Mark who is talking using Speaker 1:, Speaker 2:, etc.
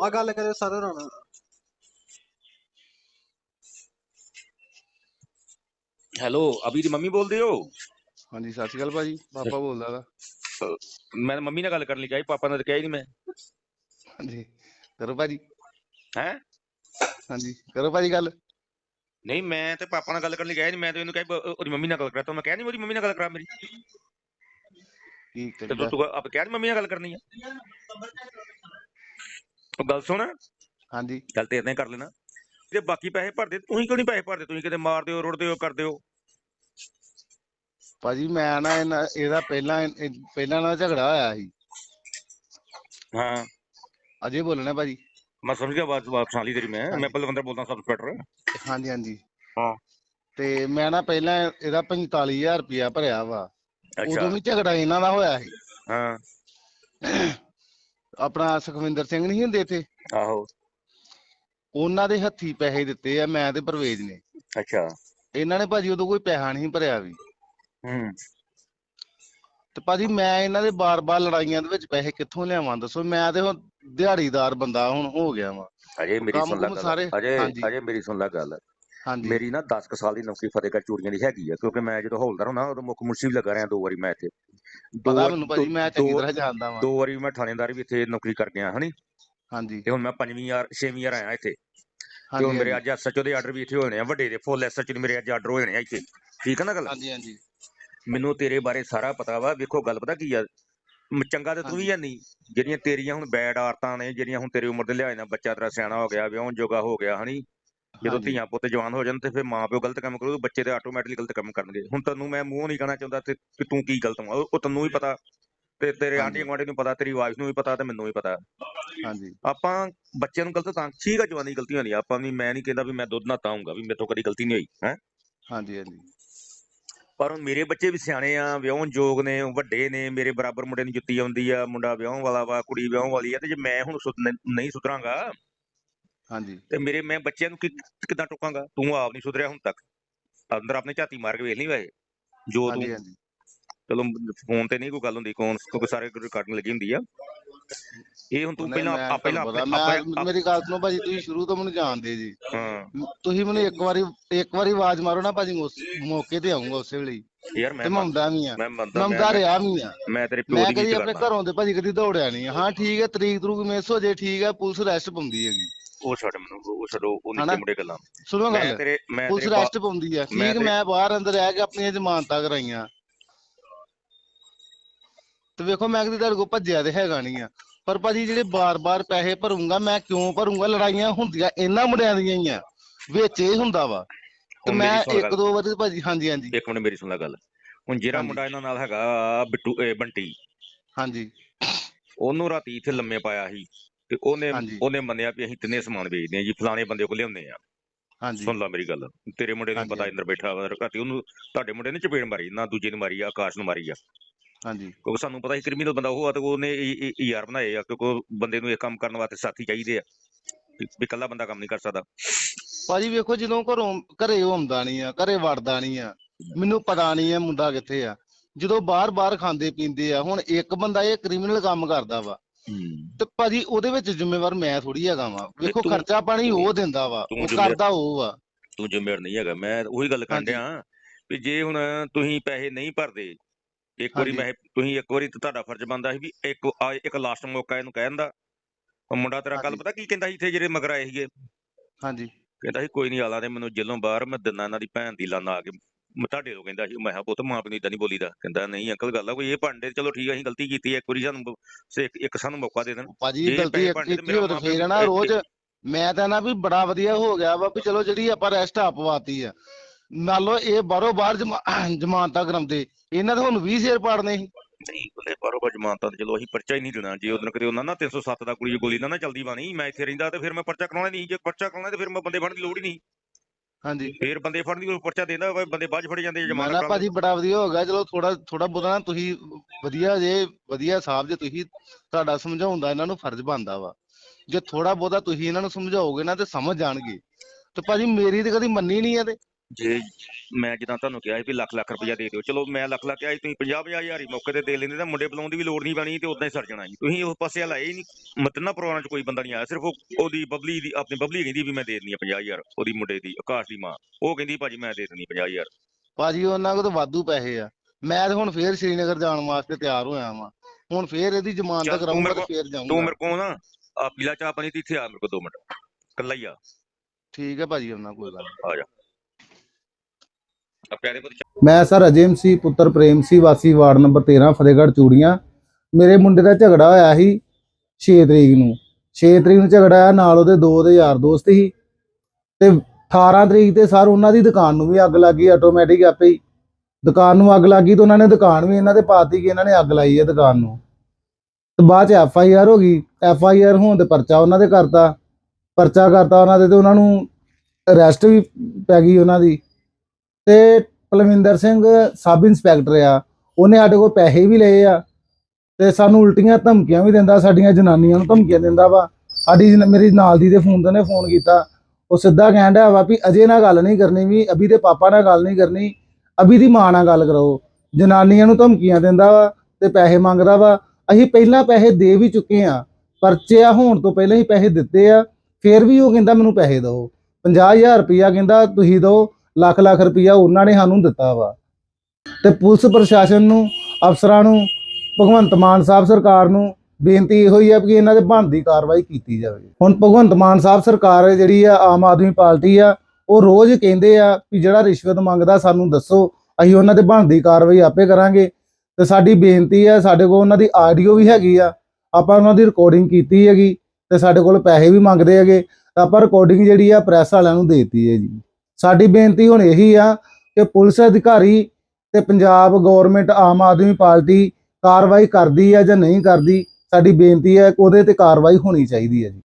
Speaker 1: ਆ ਗੱਲ ਕਰਿਓ ਸਰ ਹੁਣ
Speaker 2: ਹੈਲੋ ਅਭੀ ਦੀ ਮੰਮੀ ਬੋਲਦੇ ਹੋ?
Speaker 3: ਹਾਂਜੀ ਸਤਿ ਸ਼੍ਰੀ ਅਕਾਲ ਭਾਜੀ ਪਾਪਾ ਬੋਲਦਾ ਦਾ
Speaker 2: ਮੈਂ ਮੰਮੀ ਨਾਲ ਗੱਲ ਕਰਨ ਲਈ ਕਿਹਾ ਸੀ, ਪਾਪਾ ਨੇ ਤਾਂ ਕਿਹਾ ਹੀ ਨਹੀਂ ਮੈਂ।
Speaker 3: ਹਾਂਜੀ ਕਰੋ ਭਾਜੀ।
Speaker 2: ਹੈ?
Speaker 3: ਹਾਂਜੀ ਕਰੋ ਭਾਜੀ ਗੱਲ।
Speaker 2: ਨਹੀਂ ਮੈਂ ਤੇ ਪਾਪਾ ਨਾਲ ਗੱਲ ਕਰਨ ਲਈ ਕਿਹਾ ਹੀ ਨਹੀਂ ਮੈਂ ਤੇ ਇਹਨੂੰ ਕਿਹਾ ਉਹਦੀ ਮੰਮੀ ਨਾਲ ਗੱਲ ਕਰਾ ਤਾ ਮੈਂ ਕਿਹਾ ਨਹੀਂ ਉਹਦੀ ਮੰਮੀ ਨਾਲ ਗੱਲ ਕਰਾ ਮੇਰੀ।
Speaker 3: ਕੀ
Speaker 2: ਤੇ
Speaker 3: ਕਰੀਦਾ?
Speaker 2: ਤੂੰ ਤੂੰ ਆਪ ਕਿਹਾ ਨੀ ਮੰਮੀ ਨਾਲ ਗੱਲ ਕਰਨੀ ਆ? ਉਹ ਗੱਲ ਸੁਣ।
Speaker 3: ਹਾਂਜੀ।
Speaker 2: ਗੱਲ ਤੇ ਇਦਾਂ ਕਰ ਲੈਣਾ ਜੇ ਬਾਕੀ ਪੈਸੇ ਭਰਦੇ ਤੁਸੀਂ ਕਿਉਂ ਨਹੀਂ ਪੈਸੇ ਭਰਦੇ ਤੁਸੀਂ ਕਿਤੇ ਮਾਰਦੇ ਹੋ ਰੁੜਦੇ ਹੋ ਕਰਦੇ ਹੋ
Speaker 3: ਭਾਜੀ ਮੈਂ ਨਾ ਇਹਨਾਂ- ਇਹਦਾ ਪਹਿਲਾਂ ਇਹ- ਪਹਿਲਾਂ ਨਾਲ ਝਗੜਾ ਹੋਇਆ ਸੀ।
Speaker 2: ਹਾਂ।
Speaker 3: ਅਜੇ ਬੋਲਣਾ ਭਾਜੀ।
Speaker 2: ਮੈਂ ਸਮਝ ਗਿਆ ਬਾਤ ਬਾਤ ਸੁਣਾ ਲਈ ਤੇਰੀ ਮੈਂ। ਮੈਂ ਬਲਵੰਦਰ ਬੋਲਦਾ ਸਬ ਇੰਸਪੈਕਟਰ
Speaker 3: ਹਾਂਜੀ ਹਾਂਜੀ।
Speaker 2: ਹਾਂ।
Speaker 3: ਤੇ ਮੈਂ ਨਾ ਪਹਿਲਾਂ ਇਹਦਾ 45000 ਰੁਪਇਆ ਭਰਿਆ ਵਾ।
Speaker 2: ਅੱਛਾ।
Speaker 3: ਉਦੋਂ ਵੀ ਝਗੜਾ ਇਹਨਾਂ ਦਾ ਹੋਇਆ ਸੀ।
Speaker 2: ਹਾਂ।
Speaker 3: ਆਪਣਾ ਸੁਖਵਿੰਦਰ ਸਿੰਘ ਨਹੀਂ ਹੁੰਦੇ ਇੱਥੇ?
Speaker 2: ਆਹੋ।
Speaker 3: ਉਹਨਾਂ ਦੇ ਹੱਥੀ ਪੈਸੇ ਦਿੱਤੇ ਆ ਮੈਂ ਤੇ ਪਰਵੇਜ ਨੇ।
Speaker 2: ਅੱਛਾ।
Speaker 3: ਇਹਨਾਂ ਨੇ ਭਾਜੀ ਉਦੋਂ ਕੋਈ ਪੈਸਾ ਨਹੀਂ ਭਰਿਆ ਵੀ।
Speaker 2: ਹੂੰ।
Speaker 3: ਤੇ ਭਾਜੀ ਮੈਂ ਇਹਨਾਂ ਦੇ ਬਾਰ-ਬਾਰ ਲੜਾਈਆਂ ਦੇ ਵਿੱਚ ਪੈਸੇ ਕਿੱਥੋਂ ਲਿਆਵਾਂ ਦੱਸੋ? ਮੈਂ ਤੇ ਹੁਣ ਦਿਹਾੜੀਦਾਰ ਬੰਦਾ ਹੁਣ ਹੋ ਗਿਆ ਵਾਂ।
Speaker 2: ਅਜੇ ਮੇਰੀ ਸੁਣ ਲੈ ਗੱਲ।
Speaker 3: ਸਾਰੇ-
Speaker 2: ਅਜੇ। ਅਜੇ ਮੇਰੀ ਸੁਣ ਲੈ ਗੱਲ।
Speaker 3: ਹਾਂਜੀ।
Speaker 2: ਮੇਰੀ ਨਾ 10 ਕੁ ਸਾਲ ਦੀ ਨੌਕਰੀ ਫਤਿਹਗੜ੍ਹ ਚੂੜੀਆਂ ਦੀ ਹੈਗੀ ਆ ਕਿਉਂਕਿ ਮੈਂ ਜਦੋਂ ਹੌਲਦਾਰ ਹੁਣਾ ਉਦੋਂ ਮੁੱਖ ਮੁਨਸੀ ਵੀ ਲੱਗਾ ਰਿਹਾ ਦੋ ਵਾਰੀ ਮੈਂ ਇੱਥੇ।
Speaker 3: ਪਤਾ ਮੈਨੂੰ ਭਾਜੀ ਮੈਂ ਚੰਗੀ ਤਰ੍ਹਾਂ ਜਾਣਦਾ ਵਾਂ।
Speaker 2: ਦੋ ਵਾਰੀ ਮੈਂ ਥਾਣੇਦਾਰ ਵੀ ਇੱਥੇ ਨੌਕਰੀ ਕਰ ਗਿਆ ਹਨੀ?
Speaker 3: ਹਾਂਜੀ।
Speaker 2: ਤੇ ਹੁਣ ਮੈਂ ਪੰਜਵੀਂ ਯਾਰ ਛੇਵੀਂ ਯਾਰ ਆਇਆ ਇੱਥੇ। ਤੇ ਹੁਣ ਮੇਰੇ ਅੱਜ ਐਸਐਚਓ ਦੇ ਆਰਡਰ ਵੀ ਇੱਥੇ ਹੋਣੇ ਆ ਵੱਡੇ ਦੇ ਫੁੱਲ ਐਸਐਚਓ ਦੇ ਮੇਰੇ ਅੱਜ ਆਰਡਰ ਹੋਣੇ ਆ ਇੱਥੇ। ਠੀਕ ਹੈ ਨਾ ਗੱਲ?
Speaker 3: ਹਾਂਜੀ ਹਾਂਜੀ।
Speaker 2: ਮੈਨੂੰ ਤੇਰੇ ਬਾਰੇ ਸਾਰਾ ਪਤਾ ਵਾ ਵੇਖੋ ਗੱਲ ਪਤਾ ਕੀ ਆ? ਚੰਗਾ ਤੇ ਤੂੰ ਵੀ ਹੈ ਨਹੀਂ ਜਿਹੜੀਆਂ ਤੇਰੀਆਂ ਹੁਣ ਬੈਡ ਆਰਤਾਂ ਨੇ ਜਿਹੜੀਆਂ ਹੁਣ ਤੇਰੀ ਉਮਰ ਦੇ ਲਿਹਾਜ਼ ਨਾਲ ਬੱਚਾ ਤੇਰਾ ਸਿਆਣਾ ਹੋ ਗਿਆ ਵਿਆਹਣ ਜੋਗਾ ਹੋ ਗਿਆ ਹਨੀ? ਜਦੋਂ। ਧੀਆਂ ਪੁੱਤ ਜਵਾਨ ਹੋ ਜਾਣ ਤੇ ਫਿਰ ਮਾਂ ਪਿਓ ਗਲਤ ਕੰਮ ਕਰੂ ਬੱਚੇ ਤੇ ਆਟੋਮੈਟਿਕਲੀ ਗਲਤ ਕੰਮ ਕਰਨਗੇ। ਹੁਣ ਤੈਨੂੰ ਮੈਂ ਮੂੰਹ ਨਹੀਂ ਕਹਿਣਾ ਚਾਹੁੰਦਾ ਤੇ ਕਿ ਤੂੰ ਕੀ ਗਲਤ ਵਾ ਉਹ ਤੈਨੂੰ ਵੀ ਪਤਾ ਤੇ ਤੇਰੇ। ਆਂਢੀ ਗੁਆਂਢੀ ਨੂੰ ਪਤਾ ਤੇਰੀ ਵਾਈਫ ਨੂੰ ਵੀ ਪਤਾ ਤੇ ਮੈਨੂੰ ਵੀ ਪਤਾ।
Speaker 3: ਹਾਂਜੀ।
Speaker 2: ਆਪਾਂ ਬੱਚਿਆਂ ਨੂੰ ਗਲਤ ਤਾਂ ਠੀਕ ਆ ਜਵਾਨੀ ਗਲਤੀਆਂ ਹੁੰਦੀਆਂ ਆਪਾਂ ਵੀ ਮੈਂ ਨਹੀਂ ਕਹਿੰਦਾ ਵੀ ਮੈਂ ਦੁੱਧ ਨਾ ਤਾਉਂਗਾ ਵੀ ਮੇਰੇ ਤੋਂ ਕਦੀ ਗਲਤੀ ਨਹੀਂ ਹੋਈ ਹੈ।
Speaker 3: ਹਾਂਜੀ ਹਾਂਜੀ।
Speaker 2: ਪਰ ਹੁਣ ਮੇਰੇ ਬੱਚੇ ਵੀ ਸਿਆਣੇ ਆ ਵਿਆਹਣ ਯੋਗ ਨੇ ਵੱਡੇ ਨੇ ਮੇਰੇ ਬਰਾਬਰ ਮੁੰਡੇ ਨੂੰ ਜੁੱਤੀ ਆਉਂਦੀ ਆ ਮੁੰਡਾ ਵਿਆਹਣ ਵਾਲਾ ਵਾ ਕੁੜੀ ਵਿਆਹਣ ਵਾਲੀ ਆ ਤੇ ਜੇ ਮੈਂ ਹੁਣ ਨਹੀਂ ਸੁਧਰਾਂਗਾ
Speaker 3: ਹਾਂਜੀ।
Speaker 2: ਤੇ ਮੇਰੇ ਮੈਂ ਬੱਚਿਆਂ ਨੂੰ ਕਿ- ਕਿੱਦਾਂ ਟੋਕਾਂਗਾ? ਤੂੰ ਆਪ ਨਹੀਂ ਸੁਧਰਿਆ ਹੁਣ ਤੱਕ। ਅੰਦਰ ਆਪਣੀ ਝਾਤੀ ਮਾਰ ਕੇ ਵੇਖ ਨਹੀਂ ਵਾਏ ਜੋ ਤੂੰ
Speaker 3: ਹਾਂਜੀ ਹਾਂਜੀ।
Speaker 2: ਚਲੋ ਫੋਨ ਤੇ ਨਹੀਂ ਕੋਈ ਗੱਲ ਹੁੰਦੀ ਕੌਣ ਕਿਉਂਕਿ ਸਾਰੇ ਰਿਕਾਰਡਿੰਗ ਲੱਗੀ ਹੁੰਦੀ ਆ। ਇਹ ਹੁਣ ਤੂੰ ਪਹਿਲਾਂ
Speaker 3: ਮੈਂ
Speaker 2: ਆ ਪਹਿਲਾਂ
Speaker 3: ਮੈਂ ਮੇਰੀ ਗੱਲ ਸੁਣੋ ਭਾਜੀ ਤੁਸੀਂ ਸ਼ੁਰੂ ਤੋਂ ਮੈਨੂੰ ਜਾਣਦੇ ਜੀ।
Speaker 2: ਹਾਂ।
Speaker 3: ਤੁਸੀਂ ਮੈਨੂੰ ਇੱਕ ਵਾਰੀ ਇੱਕ ਵਾਰੀ ਆਵਾਜ਼ ਮਾਰੋ ਨਾ ਭਾਜੀ ਉਸ ਮੌਕੇ ਤੇ ਆਉਂਗਾ ਉਸੇ ਵੇਲੇ।
Speaker 2: ਯਾਰ
Speaker 3: ਤੇ
Speaker 2: ਮੈਂ
Speaker 3: ਮੈਂ ਆਉਂਦਾ ਵੀ ਆ।
Speaker 2: ਮੈਂ ਮੰਨਦਾ
Speaker 3: ਮੈਂ
Speaker 2: ਮੈਂ
Speaker 3: ਆਉਂਦਾ ਰਿਹਾ ਵੀ ਆ।
Speaker 2: ਮੈਂ ਤੇਰੇ ਪਿਓ
Speaker 3: ਮੈਂ
Speaker 2: ਦੀ
Speaker 3: ਕਦੀ
Speaker 2: ਵੀ
Speaker 3: ਆਪਣੇ ਘਰੋਂ ਦੇ ਭਾਜੀ ਕਦੀ ਦੌੜਿਆ ਨਹੀਂ। ਹਾਂ ਠੀਕ ਹੈ ਤਰੀਕ ਤਰੂਕ ਮਿਸ ਹੋ ਜੇ ਠੀਕ ਹੈ ਪੁਲਿਸ ਅਰੈਸਟ ਪਾਉਂਦੀ ਹੈਗੀ।
Speaker 2: ਉਹ ਛੱਡ ਮੈਨੂੰ ਉਹ ਛੱਡੋ ਉਹ? ਨਿੱਕੇ ਮੁੰਡੇ ਗੱਲਾਂ।
Speaker 3: ਸੁਣੋ
Speaker 2: ਮੈਂ
Speaker 3: ਗੱਲ।
Speaker 2: ਤੇਰੇ ਮੈਂ
Speaker 3: ਪੁਲਿਸ ਅਰੈਸਟ ਪਾਉਂਦੀ ਆ। ਠੀਕ ਮੈਂ ਬਾਹਰ ਅੰਦਰ ਰਹਿ ਕੇ ਆਪਣੀਆਂ ਜ਼ਮਾਨਤਾਂ ਕਰਾਈਆਂ। ਤੇ ਵੇਖੋ ਮੈਂ ਕਦੀ ਤੁਹਾਡੇ ਕੋਲ ਭੱਜਿਆ ਤੇ ਹੈਗਾ ਨਹੀਂ ਆ। ਪਰ ਭਾਜੀ ਜਿਹੜੇ ਬਾਰ-ਬਾਰ ਪੈਸੇ ਭਰੂੰਗਾ ਮੈਂ ਕਿਉਂ ਭਰੂੰਗਾ? ਲੜਾਈਆਂ ਹੁੰਦੀਆਂ ਇਹਨਾਂ ਮੁੰਡਿਆਂ ਦੀਆਂ ਹੀ ਆ। ਵਿੱਚ ਇਹ ਹੁੰਦਾ ਵਾ। ਤੇ ਮੈਂ ਇੱਕ। ਦੋ ਵਾਰੀ ਭਾਜੀ ਹਾਂਜੀ ਹਾਂਜੀ।
Speaker 2: ਇੱਕ ਮਿੰਟ ਮੇਰੀ ਸੁਣ ਲੈ ਗੱਲ। ਹੁਣ ਜਿਹੜਾ। ਮੁੰਡਾ ਇਹਨਾਂ ਨਾਲ ਹੈਗਾ ਬਿੱਟੂ ਬੰਟੀ।
Speaker 3: ਹਾਂਜੀ।
Speaker 2: ਉਹਨੂੰ ਰਾਤੀ ਇੱਥੇ ਲੰਮੇ ਪਾਇਆ ਸੀ। ਤੇ ਉਹਨੇ
Speaker 3: ਹਾਂਜੀ।
Speaker 2: ਉਹਨੇ ਮੰਨਿਆ ਵੀ ਅਸੀਂ ਤਿੰਨੇ ਸਮਾਨ ਵੇਚਦੇ ਆ ਜੀ ਫਲਾਣੇ ਬੰਦੇ ਕੋਲ ਲਿਆਉਂਦੇ ਆ
Speaker 3: ਹਾਂਜੀ।
Speaker 2: ਸੁਣ ਲੈ ਮੇਰੀ ਗੱਲ ਤੇਰੇ ਮੁੰਡੇ ਨੂੰ
Speaker 3: ਹਾਂਜੀ,
Speaker 2: ਪਤਾ। ਅੰਦਰ ਬੈਠਾ ਵਾ ਰਾਤੀ ਉਹਨੂੰ ਤੁਹਾਡੇ ਮੁੰਡੇ ਨੇ ਚਪੇੜ ਮਾਰੀ ਨਾ ਦੂਜੇ ਨੂੰ ਮਾਰੀ ਆ ਆਕਾਸ਼ ਨੂੰ ਮਾਰੀ ਆ।
Speaker 3: ਹਾਂਜੀ।
Speaker 2: ਕਿਉਂਕਿ ਸਾਨੂੰ ਪਤਾ ਸੀ ਕ੍ਰਿਮੀਨਲ ਬੰਦਾ ਉਹ ਆ ਤੇ ਉਹਨੇ ਇਹ- ਇਹ- ਇਹ ਯਾਰ ਬਣਾਏ ਆ ਕਿਉਂਕਿ ਉਹ ਬੰਦੇ ਨੂੰ ਇਹ ਕੰਮ ਕਰਨ ਵਾਸਤੇ ਸਾਥੀ ਚਾਹੀਦੇ ਆ ਵੀ- ਵੀ ਇਕੱਲਾ ਬੰਦਾ ਕੰਮ ਨਹੀਂ ਕਰ ਸਕਦਾ।
Speaker 3: ਭਾਜੀ ਵੇਖੋ ਜਦੋਂ ਘਰੋਂ ਘਰੇ ਉਹ ਆਉਂਦਾ ਨਹੀਂ ਆ ਘਰੇ ਵੜਦਾ ਨਹੀਂ ਆ ਮੈਨੂੰ ਪਤਾ ਨਹੀਂ ਆ ਮੁੰਡਾ ਕਿੱਥੇ ਆ। ਜਦੋਂ ਬਾਹਰ-ਬਾਹਰ ਖਾਂਦੇ ਪੀਂਦੇ ਆ ਹੁਣ ਇੱਕ ਬੰਦਾ ਇਹ ਕ੍ਰਿਮੀਨਲ ਕੰਮ ਕਰਦਾ ਵਾ ਤੇ ਭਾਜੀ ਉਹਦੇ ਵਿੱਚ ਜ਼ਿੰਮੇਵਾਰ ਮੈਂ ਥੋੜੀ ਹੈਗਾ ਵਾ। ਵੇਖੋ
Speaker 2: ਤੂੰ-
Speaker 3: ਖਰਚਾ ਪਾਣੀ ਉਹ ਦਿੰਦਾ ਵਾ
Speaker 2: ਤੂੰ
Speaker 3: ਉਹ
Speaker 2: ਜ਼ਿੰਮੇਵਾਰ-
Speaker 3: ਕਰਦਾ ਉਹ ਆ
Speaker 2: ਤੂੰ ਜ਼ਿੰਮੇਵਾਰ ਨਹੀਂ ਹੈਗਾ। ਮੈਂ ਉਹੀ ਗੱਲ ਕਰਨ
Speaker 3: ਹਾਂਜੀ।
Speaker 2: ਡਿਆ ਵੀ ਜੇ ਹੁਣ ਤੁਸੀਂ ਪੈਸੇ ਨਹੀਂ ਭਰਦੇ ਇੱਕ ਵਾਰੀ
Speaker 3: ਹਾਂਜੀ।
Speaker 2: ਮੈਂ ਤੁਸੀਂ ਇੱਕ ਵਾਰੀ ਤਾਂ ਤੁਹਾਡਾ ਫਰਜ਼ ਬਣਦਾ ਸੀ ਵੀ ਇੱਕ ਆ ਇੱਕ ਲਾਸਟ ਮੌਕਾ ਇਹਨੂੰ ਕਹਿਣ ਦਾ। ਉਹ ਮੁੰਡਾ ਤੇਰਾ ਕੱਲ
Speaker 3: ਹਾਂਜੀ।
Speaker 2: ਪਤਾ ਕੀ ਕਹਿੰਦਾ ਸੀ ਇੱਥੇ ਜਿਹੜੇ ਮਗਰ ਆਏ ਸੀਗੇ?
Speaker 3: ਹਾਂਜੀ।
Speaker 2: ਕਹਿੰਦਾ ਸੀ ਕੋਈ ਨਹੀਂ ਆਲਾ ਤੇ ਮੈਨੂੰ ਜੇਲੋਂ ਬਾਹਰ ਮੈਂ ਦਿਨਾ ਇਹਨਾਂ ਦੀ ਭੈਣ ਦੀ ਲਾਨਾ ਆ ਕੇ ਮੈਂ ਤੁਹਾਡੇ ਤੋਂ ਕਹਿੰਦਾ ਸੀ ਮੈਂ ਕਿਹਾ ਪੁੱਤ ਮਾਂ ਪਿਓ ਨੂੰ ਇਦਾਂ ਨਹੀਂ ਬੋਲੀਦਾ। ਕਹਿੰਦਾ ਨਹੀਂ ਅੰਕਲ ਗੱਲ ਆ ਕੋਈ ਇਹ ਭਾਂਡੇ ਚਲੋ ਠੀਕ ਆ ਅਸੀਂ ਗਲਤੀ ਕੀਤੀ ਹੈ ਇੱਕ ਵਾਰੀ ਸਾਨੂੰ ਸੇ ਇੱਕ- ਇੱਕ ਸਾਨੂੰ ਮੌਕਾ ਦੇ ਦੇਣ।
Speaker 3: ਭਾਜੀ
Speaker 2: ਜੇ
Speaker 3: ਗਲਤੀ
Speaker 2: ਪੈਸੇ
Speaker 3: ਇੱਕ
Speaker 2: ਭਾਂਡੇ ਤੇ
Speaker 3: ਕੀਤੀ
Speaker 2: ਮੇਰਾ
Speaker 3: ਫੇਰ ਨਾ ਰੋਜ਼। ਮੈਂ ਤਾਂ ਨਾ ਵੀ ਬੜਾ ਵਧੀਆ ਹੋ ਗਿਆ ਵਾ ਵੀ ਚਲੋ ਜਿਹੜੀ ਆਪਾਂ ਰੈਸਟ ਆਪਵਾਤੀ ਆ। ਨਾਲੋਂ ਇਹ ਬਾਹਰੋਂ ਬਾਹਰ ਜਮਾ- ਜ਼ਮਾਨਤਾਂ ਕਰਾਉਂਦੇ। ਇਹਨਾਂ ਦੇ ਹੁਣ 20 ਸ਼ੇਰ ਪਾੜਨੇ ਸੀ।
Speaker 2: ਨਹੀਂ ਬਲੇ ਬਾਰੋ ਜਮਾਨਤਾਂ ਤੇ ਚਲੋ ਅਸੀਂ ਪਰਚਾ ਹੀ ਨਹੀਂ ਦੇਣਾ। ਜੇ ਉਦੋਂ ਕਦੇ ਉਹਨਾਂ ਨਾ 307 ਦਾ ਕੁੜੀ ਗੋਲੀ ਨਾ ਨਾ ਚਲਦੀ ਬਾਣੀ ਮੈਂ ਇੱਥੇ ਰਹਿੰਦਾ ਤੇ ਫਿਰ ਮੈਂ ਪਰਚਾ ਕਰਾਉਣਾ ਨਹੀਂ। ਜੇ ਪਰਚਾ ਕਰਾਉਣਾ ਤੇ ਫਿਰ ਮੈਂ ਬੰਦੇ ਫੜਨ ਦੀ ਲੋੜ ਹੀ ਨਹੀਂ।
Speaker 3: ਹਾਂਜੀ।
Speaker 2: ਫਿਰ ਬੰਦੇ ਫੜਨ ਦੀ ਕੋਈ ਪਰਚਾ ਦੇਦਾ ਬੰਦੇ ਬਾਅਦ 'ਚ ਫੜੇ ਜਾਂਦੇ
Speaker 3: ਮੈਂ ਨਾ ਭਾਜੀ ਬੜਾ ਵਧੀਆ ਹੋ ਗਿਆ। ਚਲੋ ਥੋੜਾ ਥੋੜਾ ਬਹੁਤਾ ਨਾ ਤੁਸੀਂ ਵਧੀਆ ਜੇ ਵਧੀਆ ਸਾਹਿਬ ਜੇ ਤੁਸੀਂ ਤੁਹਾਡਾ ਸਮਝਾਉਣ ਦਾ ਇਹਨਾਂ ਨੂੰ ਫਰਜ਼ ਬਣਦਾ ਵਾ। ਜੇ ਥੋੜਾ ਬਹੁਤਾ ਤੁਸੀਂ ਇਹਨਾਂ ਨੂੰ ਸਮਝਾਓਗੇ ਨਾ ਤੇ ਸਮਝ ਜਾਣਗੇ। ਤੇ ਭਾਜੀ ਮੇਰੀ ਤੇ ਕਦੀ ਮੰਨੀ ਨਹੀਂ ਆ ਤੇ।
Speaker 2: ਜੇ ਮੈਂ ਜਿੱਦਾਂ ਤੁਹਾਨੂੰ ਕਿਹਾ ਸੀ ਵੀ ਲੱਖ ਲੱਖ ਰੁਪਇਆ ਦੇ ਦਿਓ ਚਲੋ ਮੈਂ ਲੱਖ ਲੱਖ ਕਿਹਾ ਸੀ ਤੁਸੀਂ 50 50 ਹਜ਼ਾਰ ਹੀ ਮੌਕੇ ਤੇ ਦੇ ਲੈਂਦੇ ਤਾਂ ਮੁੰਡੇ ਬੁਲਾਉਣ ਦੀ ਵੀ ਲੋੜ ਨਹੀਂ ਪੈਣੀ ਤੇ ਉਦਾਂ ਹੀ ਸਰ ਜਾਣਾ ਸੀ ਤੁਸੀਂ ਉਸ ਪਾਸੇ ਲਾਏ ਹੀ ਨਹੀਂ ਮਤਲਬ ਨਾ ਪਰਿਵਾਰਾਂ 'ਚ ਕੋਈ ਬੰਦਾ ਨਹੀਂ ਆਇਆ ਸਿਰਫ ਉਹ- ਉਹਦੀ ਬਬਲੀ ਦੀ ਆਪਣੀ ਬਬਲੀ ਕਹਿੰਦੀ ਵੀ ਮੈਂ ਦੇ ਦਿੰਦੀ ਆ 50 ਹਜ਼ਾਰ ਉਹਦੀ ਮੁੰਡੇ ਦੀ ਆਕਾਸ਼ ਦੀ ਮਾਂ ਉਹ ਕਹਿੰਦੀ ਭਾਜੀ ਮੈਂ ਦੇ ਦਿੰਦੀ 50 ਹਜ਼ਾਰ।
Speaker 4: ਭਾਜੀ ਉਹਨਾਂ ਕੋਲ ਤਾਂ ਵਾਧੂ ਪੈਸੇ ਆ ਮੈਂ ਤਾਂ ਹੁਣ ਫੇਰ ਸ਼੍ਰੀਨਗਰ ਜਾਣ ਵਾਸਤੇ ਤਿਆਰ ਹੋਇਆ ਵਾਂ ਹੁਣ ਫੇਰ ਇਹਦੀ ਜ਼ਮਾਨਤ
Speaker 2: ਤੂੰ
Speaker 4: ਕਰਾਉਂਗਾ ਤੇ
Speaker 2: ਕੋਲ-
Speaker 4: ਫੇਰ
Speaker 2: ਤੂੰ
Speaker 4: ਜਾਊਂਗਾ
Speaker 2: ਮੇਰੇ ਕੋਲ ਨਾ ਆ ਪੀਲਾ ਚਾਹ ਪਾਣੀ ਤੇ ਇੱਥੇ ਆ ਮੇਰੇ ਕੋਲ 2 ਮਿੰਟ ਕੱਲਾ ਹੀ ਆ।
Speaker 4: ਠੀਕ ਹੈ ਭਾਜੀ ਉਹਨਾਂ ਕੋਈ ਗੱਲ ਨੀ।
Speaker 2: ਆ ਜਾ। ਪਿਆਰੇ ਪੁੱਤ
Speaker 3: ਮੈਂ ਸਰ ਅਜੇਮ ਸੀ ਪੁੱਤਰ ਪ੍ਰੇਮ ਸੀ, ਵਾਸੀ ਵਾਰਡ ਨੰਬਰ 13 ਫਤਿਹਗੜ੍ਹ ਚੂੜੀਆਂ। ਮੇਰੇ ਮੁੰਡੇ ਦਾ ਝਗੜਾ ਹੋਇਆ ਸੀ 6 ਤਰੀਕ ਨੂੰ। 6 ਤਰੀਕ ਨੂੰ ਝਗੜਾ ਹੋਇਆ, ਨਾਲ ਉਹਦੇ ਦੋ ਦੇ ਯਾਰ ਦੋਸਤ ਸੀ। ਤੇ 18 ਤਰੀਕ ਤੇ ਸਰ ਉਹਨਾਂ ਦੀ ਦੁਕਾਨ ਨੂੰ ਵੀ ਅੱਗ ਲੱਗ ਗਈ ਆਟੋਮੈਟਿਕ ਆਪੇ ਹੀ। ਦੁਕਾਨ ਨੂੰ ਅੱਗ ਲੱਗ ਗਈ ਤੇ ਉਹਨਾਂ ਨੇ ਦੁਕਾਨ ਵੀ ਇਹਨਾਂ ਦੇ ਪਾਤੀ ਕਿ ਇਹਨਾਂ ਨੇ ਅੱਗ ਲਾਈ ਹੈ ਦੁਕਾਨ ਨੂੰ। ਤੇ ਬਾਅਦ ਚ ਐਫ ਆਈ ਆਰ ਹੋ ਗਈ। ਐਫ ਆਈ ਆਰ ਹੋਣ ਤੇ ਪਰਚਾ ਉਹਨਾਂ ਦੇ ਕਰਤਾ। ਪਰਚਾ ਕਰਤਾ ਉਹਨਾਂ ਦੇ ਤੇ ਉਹਨਾਂ ਨੂੰ ਅਰੈਸਟ ਵੀ ਪੈ ਗਈ ਉਹਨਾਂ ਦੀ। ਤੇ ਪਲਵਿੰਦਰ ਸਿੰਘ ਸਬ ਇੰਸਪੈਕਟਰ ਆ, ਉਹਨੇ ਸਾਡੇ ਕੋਲ ਪੈਸੇ ਵੀ ਲਏ ਆ ਤੇ ਸਾਨੂੰ ਉਲਟੀਆਂ ਧਮਕੀਆਂ ਵੀ ਦਿੰਦਾ, ਸਾਡੀਆਂ ਜਨਾਨੀਆਂ ਨੂੰ ਧਮਕੀਆਂ ਦਿੰਦਾ ਵਾ। ਸਾਡੀ ਮੇਰੀ ਨਾਲ ਦੀ ਦੇ ਫੋਨ ਤੇ ਨੇ ਫੋਨ ਕੀਤਾ। ਉਹ ਸਿੱਧਾ ਕਹਿਣ ਡਿਆ ਵਾ ਵੀ ਅਜੇ ਨਾਲ ਗੱਲ ਨਹੀਂ ਕਰਨੀ ਵੀ, ਅਭੀ ਦੇ ਪਾਪਾ ਨਾਲ ਗੱਲ ਨਹੀਂ ਕਰਨੀ, ਅਭੀ ਦੀ ਮਾਂ ਨਾਲ ਗੱਲ ਕਰਾਓ ਜਨਾਨੀਆਂ ਨੂੰ ਧਮਕੀਆਂ ਦਿੰਦਾ ਵਾ ਤੇ ਪੈਸੇ ਮੰਗਦਾ ਵਾ। ਅਸੀਂ ਪਹਿਲਾਂ ਪੈਸੇ ਦੇ ਵੀ ਚੁੱਕੇ ਆ ਪਰਚਿਆ ਹੋਣ ਤੋਂ ਪਹਿਲਾਂ ਹੀ ਪੈਸੇ ਦਿੱਤੇ ਆ, ਫਿਰ ਵੀ ਉਹ ਕਹਿੰਦਾ ਮੈਨੂੰ ਪੈਸੇ ਦਿਓ। 50000 ਰੁਪਇਆ ਕਹਿੰਦਾ ਤੁਸੀਂ ਦਿਓ ਲੱਖ ਲੱਖ ਰੁਪਈਆ ਉਹਨਾਂ ਨੇ ਸਾਨੂੰ ਦਿੱਤਾ ਵਾ। ਤੇ ਪੁਲਿਸ ਪ੍ਰਸ਼ਾਸਨ ਨੂੰ, ਅਫਸਰਾਂ ਨੂੰ, ਭਗਵੰਤ ਮਾਨ ਸਾਹਿਬ ਸਰਕਾਰ ਨੂੰ ਬੇਨਤੀ ਇਹੋ ਹੀ ਹੈ ਕਿ ਇਹਨਾਂ ਦੇ ਬਣਦੀ ਕਾਰਵਾਈ ਕੀਤੀ ਜਾਵੇ। ਹੁਣ ਭਗਵੰਤ ਮਾਨ ਸਾਹਿਬ ਸਰਕਾਰ ਜਿਹੜੀ ਆ, ਆਮ ਆਦਮੀ ਪਾਰਟੀ ਆ, ਉਹ ਰੋਜ਼ ਕਹਿੰਦੇ ਆ ਕਿ ਜਿਹੜਾ ਰਿਸ਼ਵਤ ਮੰਗਦਾ ਸਾਨੂੰ ਦੱਸੋ, ਅਸੀਂ ਉਹਨਾਂ ਤੇ ਬਣਦੀ ਕਾਰਵਾਈ ਆਪੇ ਕਰਾਂਗੇ। ਤੇ ਸਾਡੀ ਬੇਨਤੀ ਆ, ਸਾਡੇ ਕੋਲ ਉਹਨਾਂ ਦੀ ਆਡੀਓ ਵੀ ਹੈਗੀ ਆ, ਆਪਾਂ ਉਹਨਾਂ ਦੀ ਰਿਕਾਰਡਿੰਗ ਕੀਤੀ ਹੈਗੀ, ਤੇ ਸਾਡੇ ਕੋਲ ਪੈਸੇ ਵੀ ਮੰਗਦੇ ਹੈਗੇ, ਤਾਂ ਆਪਾਂ ਰਿਕਾਰਡਿੰਗ ਜਿਹੜੀ ਆ ਪ੍ਰੈਸ ਵਾਲਿਆਂ ਨੂੰ ਦੇਤੀ ਹੈ ਜੀ। ਸਾਡੀ ਬੇਨਤੀ ਹੁਣ ਇਹੀ ਆ ਕਿ ਪੁਲਿਸ ਅਧਿਕਾਰੀ ਤੇ ਪੰਜਾਬ ਗਵਰਨਮੈਂਟ ਆਮ ਆਦਮੀ ਪਾਰਟੀ ਕਾਰਵਾਈ ਕਰਦੀ ਹੈ ਜਾਂ ਨਹੀਂ ਕਰਦੀ, ਸਾਡੀ ਬੇਨਤੀ ਹੈ ਕਿ ਉਹਦੇ ਤੇ ਕਾਰਵਾਈ ਹੋਣੀ ਚਾਹੀਦੀ ਹੈ ਜੀ।